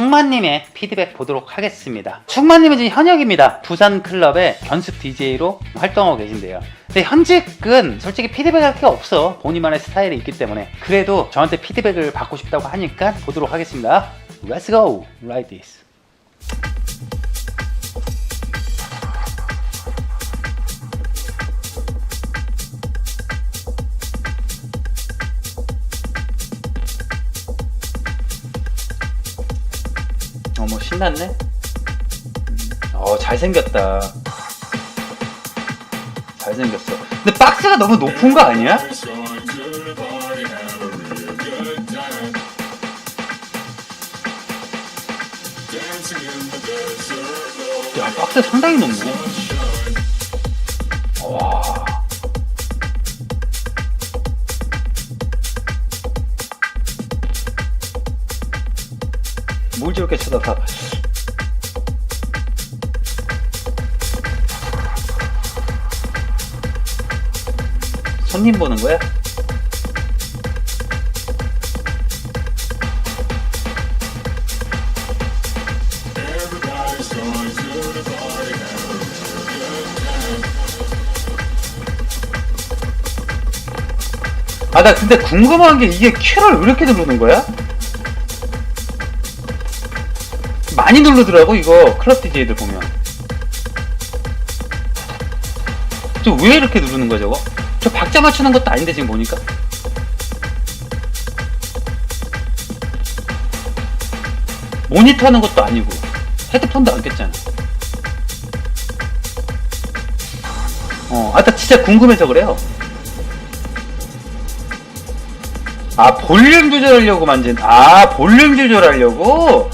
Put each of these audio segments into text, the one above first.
충만님의 피드백 보도록 하겠습니다. 충만님은 지금 현역입니다. 부산 클럽의 견습 DJ로 활동하고 계신데요. 근데 현직은 솔직히 피드백 할 게 없어. 본인만의 스타일이 있기 때문에. 그래도 저한테 피드백을 받고 싶다고 하니까 보도록 하겠습니다. Let's go! Like this. 어머 신났네. 어 잘생겼다. 잘생겼어. 근데 박스가 너무 높은 거 아니야? 야 박스 상당히 높네. 뭘 저렇게 쳐다봐? 손님 보는 거야? 아, 나 근데 궁금한 게 이게 큐를 왜 이렇게 누르는 거야? 많이 누르더라고, 이거. 클럽 DJ들 보면. 저 왜 이렇게 누르는 거야, 저거? 저 박자 맞추는 것도 아닌데, 지금 보니까. 모니터 하는 것도 아니고, 헤드폰도 안 꼈잖아. 어, 아, 나 진짜 궁금해서 그래요. 아, 볼륨 조절하려고 만진, 아, 볼륨 조절하려고?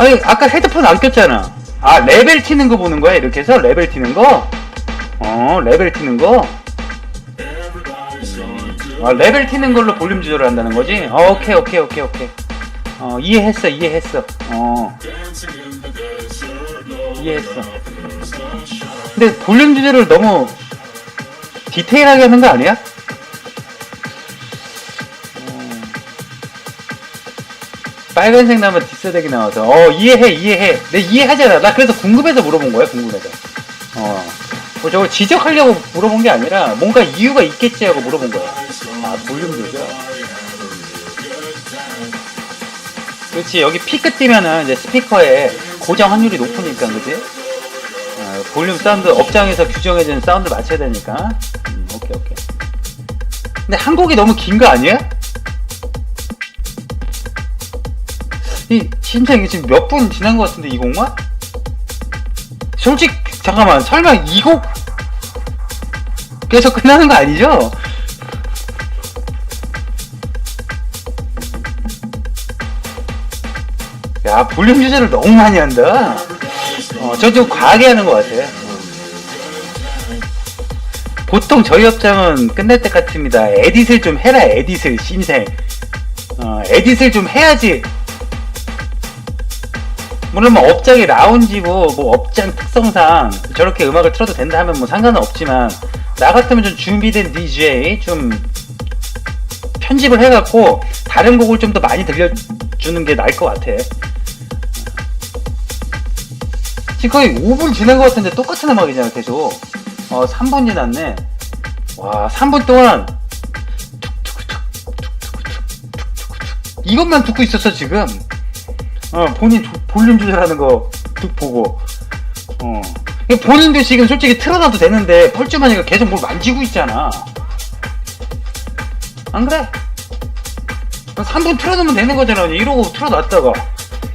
아니, 아까 헤드폰 안 꼈잖아. 아, 레벨 튀는 거 보는 거야? 이렇게 해서 레벨 튀는 거? 어, 레벨 튀는 거? 아, 레벨 튀는 걸로 볼륨 조절을 한다는 거지? 어, 오케이, 오케이, 오케이, 오케이. 어, 이해했어, 이해했어. 어. 이해했어. 근데 볼륨 조절을 너무 디테일하게 하는 거 아니야? 빨간색 나면 뒷사대기 나와서. 어 이해해 이해해. 내 이해하잖아. 나 그래서 궁금해서 물어본 거야 궁금해서. 어. 뭐 저걸 지적하려고 물어본 게 아니라 뭔가 이유가 있겠지 하고 물어본 거야. 아 볼륨 조절? 그렇지 여기 피크 뛰면은 이제 스피커에 고정 확률이 높으니까 그지? 어, 볼륨 사운드 업장에서 규정해진 사운드 맞춰야 되니까. 음, 오케이 오케이. 근데 한 곡이 너무 긴 거 아니야? 이 진짜 이게 지금 몇 분 지난 것 같은데 이 곡만? 솔직 잠깐만 설마 이 곡 계속 끝나는 거 아니죠? 야 볼륨 조절을 너무 많이 한다. 어, 저 좀 과하게 하는 것 같아. 보통 저희 업장은 끝날 때 같습니다. 에딧을 좀 해라 에딧을 신생. 어, 에딧을 좀 해야지 물론 뭐 업장이 라운지고 뭐 업장 특성상 저렇게 음악을 틀어도 된다 하면 뭐 상관은 없지만 나 같으면 좀 준비된 DJ 좀 편집을 해갖고 다른 곡을 좀 더 많이 들려주는 게 나을 것 같아. 지금 거의 5분 지난 것 같은데 똑같은 음악이잖아 계속. 어 3분 지났네. 와 3분 동안 이것만 듣고 있었어 지금. 어, 본인 조- 볼륨 조절하는 거득 보고. 어. 본인도 지금 솔직히 틀어놔도 되는데 펄쭘하니까 계속 뭘 만지고 있잖아. 안 그래? 3분 틀어놓으면 되는 거잖아. 이러고 틀어놨다가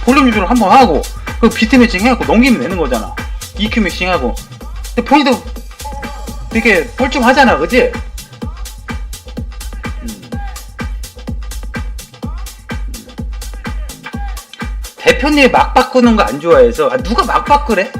볼륨 조절 한번 하고 그 비트 매칭 해갖고 넘기면 되는 거잖아. EQ 믹싱하고. 근데 본인도 되게 뻘쭘하잖아, 그지? 대표님이 막 바꾸는 거 안 좋아해서 아, 누가 막 바꾸래?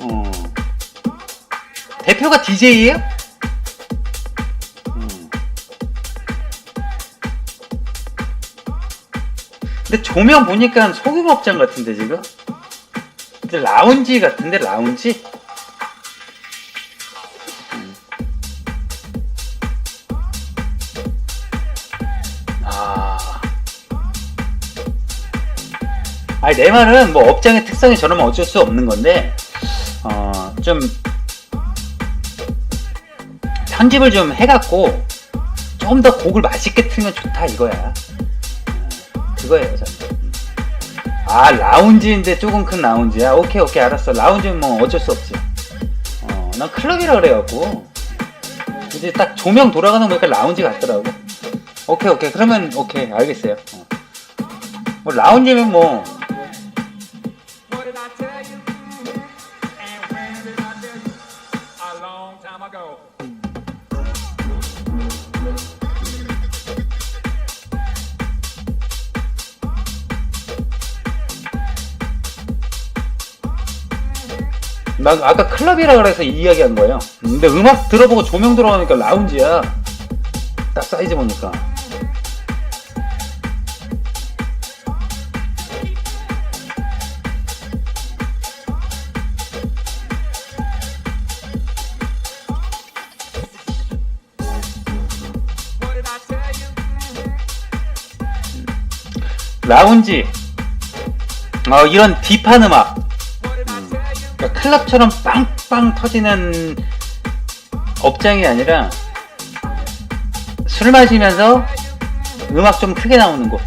어. 대표가 DJ예요? 음. 근데 조명 보니까 소규모 업장 같은데 지금? 근데 라운지 같은데 라운지? 아니 내 말은 뭐 업장의 특성이 저러면 어쩔 수 없는 건데 어 좀 편집을 좀 해갖고 좀 더 곡을 맛있게 틀면 좋다 이거야. 어, 그거예요 저는. 아 라운지인데 조금 큰 라운지야? 오케이 오케이 알았어. 라운지는 뭐 어쩔 수 없지. 어 난 클럽이라 그래갖고. 이제 딱 조명 돌아가는 거 보니까 라운지 같더라고. 오케이 오케이. 그러면 오케이 알겠어요. 어. 뭐 라운지면 뭐 나 아까 클럽이라 그래서 이 이야기 한 거예요. 근데 음악 들어보고 조명 들어가니까 라운지야. 딱 사이즈 보니까. 라운지. 어, 이런 딥한 음악. 클럽처럼 빵빵 터지는 업장이 아니라 술 마시면서 음악 좀 크게 나오는 곳.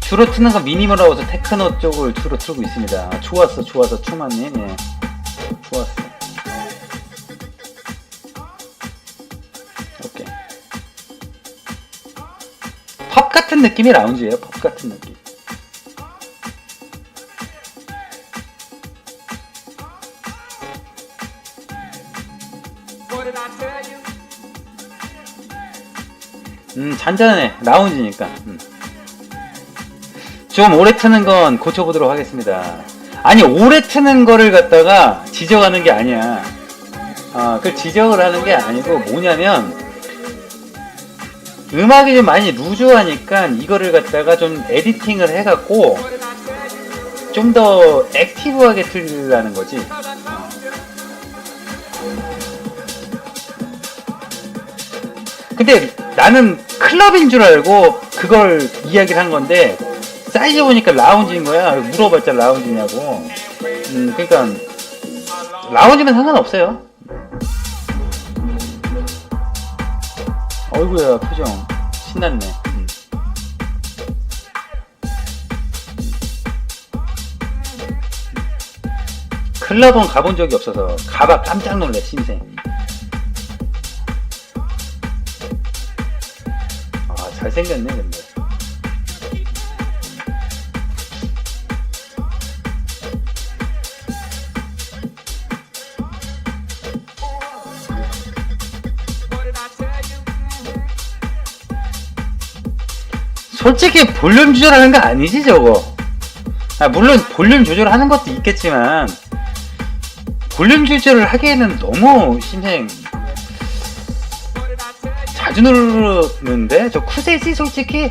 주로 트는 건 미니멀하우스 테크노 쪽을 주로 틀고 있습니다. 좋았어, 좋았어, 추마님. 예. 좋았어. 오케이. 팝 같은 느낌이 라운지예요. 팝 같은 느낌. 잔잔해. 라운지니까. 음. 좀 오래 트는 건 고쳐보도록 하겠습니다. 아니, 오래 트는 거를 갖다가 지적하는 게 아니야. 어, 그 지적을 하는 게 아니고 뭐냐면, 음악이 좀 많이 루즈하니까 이거를 갖다가 좀 에디팅을 해갖고? 좀 더 액티브하게 틀리라는 거지. 근데 나는 클럽인 줄 알고 그걸 이야기를 한 건데 사이즈 보니까 라운지인 거야. 물어봤자 라운지냐고. 음, 그러니까 라운지면 상관없어요. 어이구야 표정 신났네. 음. 클럽은 가본 적이 없어서 가봐 깜짝 놀래 신생. 잘생겼네 근데? 솔직히 볼륨 조절하는 거 아니지 저거 아, 물론 볼륨 조절하는 것도 있겠지만 볼륨 조절을 하기에는 너무 심생 자주 누르는데 저 쿠세지 솔직히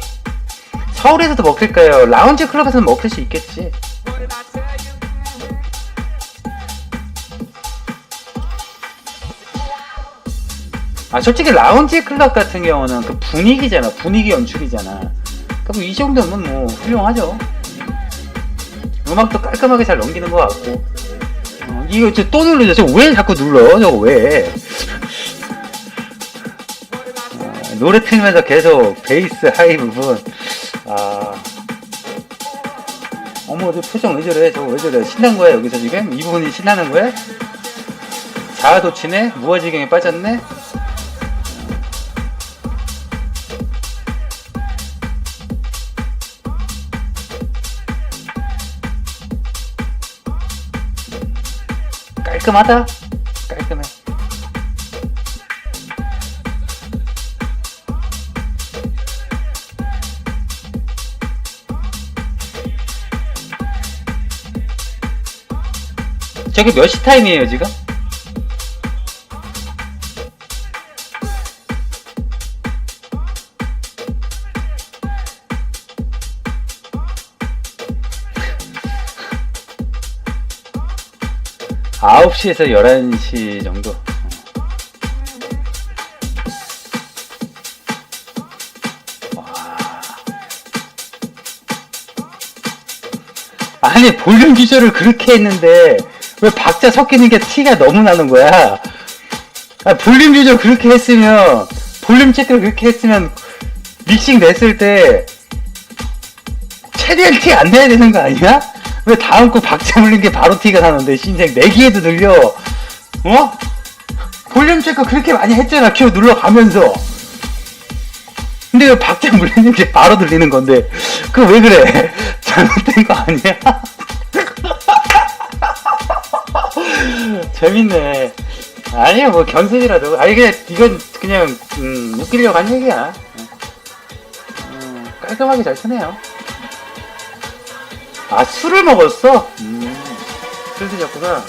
서울에서도 먹힐까요? 라운지 클럽에서는 먹힐 수 있겠지? 아 솔직히 라운지 클럽 같은 경우는 그 분위기잖아. 분위기 연출이잖아. 그럼 이 정도면 뭐 훌륭하죠. 음악도 깔끔하게 잘 넘기는 것 같고. 어, 이거 저또 누르죠 저왜 자꾸 눌러? 저거 왜 노래 틀면서 계속 베이스 하이 부분. 아. 어머 저 표정 왜 저래? 저거 왜 저래? 신난 거야 여기서 지금? 이 부분이 신나는 거야? 자아도취네? 무아지경에 빠졌네? 깔끔하다. 저게 몇 시 타임이에요 지금? 9시에서 11시 정도. 어. 아니 볼륨 조절을 그렇게 했는데 왜 박자 섞이는 게 티가 너무 나는 거야? 아, 볼륨 조절 그렇게 했으면 볼륨 체크를 그렇게 했으면 믹싱 냈을 때 최대한 티 안 내야 되는 거 아니야? 왜 다음 거 박자 물린 게 바로 티가 나는데 신생 내기에도 들려 어? 볼륨 체크 그렇게 많이 했잖아 큐 눌러가면서 근데 왜 박자 물리는 게 바로 들리는 건데 그거 왜 그래 잘못된 거 아니야? 재밌네. 아니야 뭐 견습이라도. 아니 그냥 이건 그냥 음, 웃기려고 한 얘기야. 음, 깔끔하게 잘 쓰네요. 아 술을 먹었어? 음, 술 드셨구나.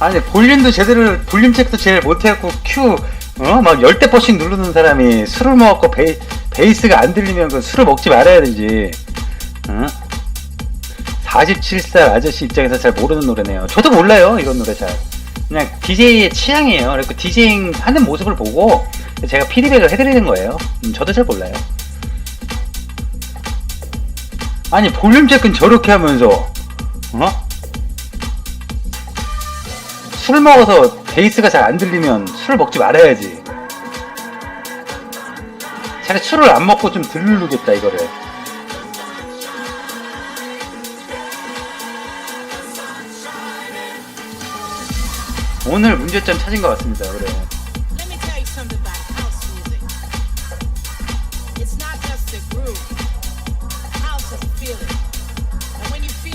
아니 볼륨도 제대로 볼륨 체크도 제일 못해갖고 큐 어? 막 열대 번씩 누르는 사람이 술을 먹었고 베이, 베이스가 안 들리면 그 술을 먹지 말아야 되지 어? 47살 아저씨 입장에서 잘 모르는 노래네요 저도 몰라요 이런 노래 잘 그냥 DJ의 취향이에요 그리고 디제잉 하는 모습을 보고 제가 피드백을 해드리는 거예요 음, 저도 잘 몰라요 아니 볼륨 체크는 저렇게 하면서 어? 술 먹어서 베이스가 잘 안 들리면 술 먹지 말아야지. 차라리 술을 안 먹고 좀덜 누르겠다 이거를. 오늘 문제점 찾은 것 같습니다. 그래.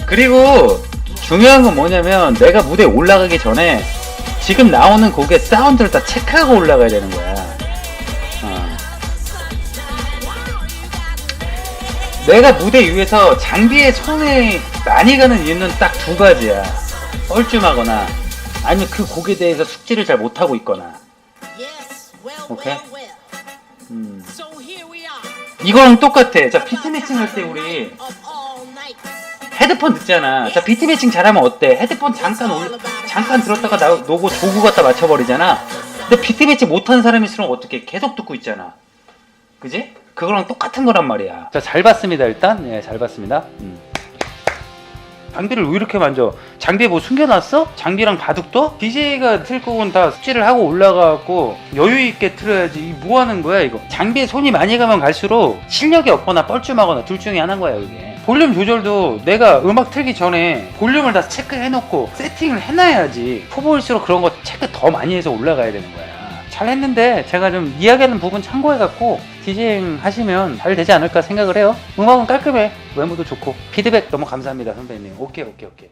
그리고 중요한 건 뭐냐면 내가 무대에 올라가기 전에 지금 나오는 곡의 사운드를 다 체크하고 올라가야 되는 거야. 내가 무대 위에서 장비에 손이 많이 가는 이유는 딱 두 가지야. 뻘쭘하거나 아니면 그 곡에 대해서 숙지를 잘 못하고 있거나. well. 음. 이거랑 똑같아. 자, 비트 매칭 할 때 우리. 헤드폰 듣잖아. 자, 비트 매칭 잘하면 어때? 헤드폰 잠깐 올, 잠깐 들었다가 나, 노고 조구 갖다 맞춰버리잖아. 근데 비트 매칭 못하는 사람일수록 어떻게 계속 듣고 있잖아. 그지? 그거랑 똑같은 거란 말이야. 자, 잘 봤습니다, 일단. 예, 잘 봤습니다. 음. 장비를 왜 이렇게 만져? 장비에 뭐 숨겨놨어? 장비랑 바둑도? DJ가 틀 곡은 다 숙지를 하고 올라가고 여유 있게 틀어야지. 이 뭐 하는 거야, 이거? 장비에 손이 많이 가면 갈수록 실력이 없거나 뻘쭘하거나 둘 중에 하나인 거야, 이게. 볼륨 조절도 내가 음악 틀기 전에 볼륨을 다 체크해놓고 세팅을 해놔야지. 초보일수록 그런 거 체크 더 많이 해서 올라가야 되는 거야. 잘 했는데 제가 좀 이야기하는 부분 참고해갖고 디제잉 하시면 잘 되지 않을까 생각을 해요. 음악은 깔끔해. 외모도 좋고. 피드백 너무 감사합니다, 선배님. 오케이, 오케이, 오케이.